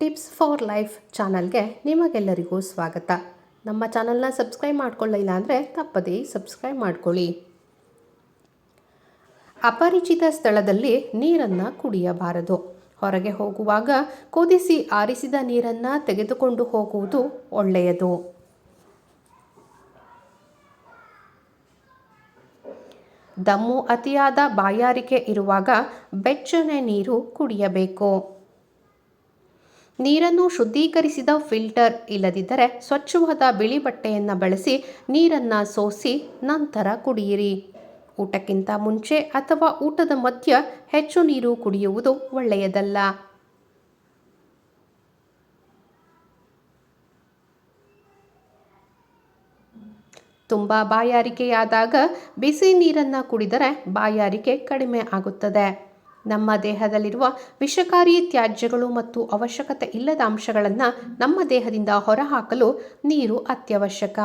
Tips for life ಚಾನಲ್ಗೆ ನಿಮಗೆಲ್ಲರಿಗೂ ಸ್ವಾಗತ. ನಮ್ಮ ಚಾನಲ್ನ ಸಬ್ಸ್ಕ್ರೈಬ್ ಮಾಡ್ಕೊಳ್ಳಿಲ್ಲ ಅಂದರೆ ತಪ್ಪದೇ ಸಬ್ಸ್ಕ್ರೈಬ್ ಮಾಡ್ಕೊಳ್ಳಿ. ಅಪರಿಚಿತ ಸ್ಥಳದಲ್ಲಿ ನೀರನ್ನು ಕುಡಿಯಬಾರದು. ಹೊರಗೆ ಹೋಗುವಾಗ ಕುದಿಸಿ ಆರಿಸಿದ ನೀರನ್ನು ತೆಗೆದುಕೊಂಡು ಹೋಗುವುದು ಒಳ್ಳೆಯದು. ದಮ್ಮು ಅತಿಯಾದ ಬಾಯಾರಿಕೆ ಇರುವಾಗ ಬೆಚ್ಚನೆ ನೀರು ಕುಡಿಯಬೇಕು. ನೀರನ್ನು ಶುದ್ಧೀಕರಿಸಿದ ಫಿಲ್ಟರ್ ಇಲ್ಲದಿದ್ದರೆ ಸ್ವಚ್ಛವಾದ ಬಿಳಿ ಬಟ್ಟೆಯನ್ನು ಬಳಸಿ ನೀರನ್ನು ಸೋಸಿ ನಂತರ ಕುಡಿಯಿರಿ. ಊಟಕ್ಕಿಂತ ಮುಂಚೆ ಅಥವಾ ಊಟದ ಮಧ್ಯ ಹೆಚ್ಚು ನೀರು ಕುಡಿಯುವುದು ಒಳ್ಳೆಯದಲ್ಲ. ತುಂಬ ಬಾಯಾರಿಕೆಯಾದಾಗ ಬಿಸಿ ನೀರನ್ನು ಕುಡಿದರೆ ಬಾಯಾರಿಕೆ ಕಡಿಮೆ ಆಗುತ್ತದೆ. ನಮ್ಮ ದೇಹದಲ್ಲಿರುವ ವಿಷಕಾರಿ ತ್ಯಾಜ್ಯಗಳು ಮತ್ತು ಅವಶ್ಯಕತೆ ಇಲ್ಲದ ಅಂಶಗಳನ್ನು ನಮ್ಮ ದೇಹದಿಂದ ಹೊರಹಾಕಲು ನೀರು ಅತ್ಯವಶ್ಯಕ.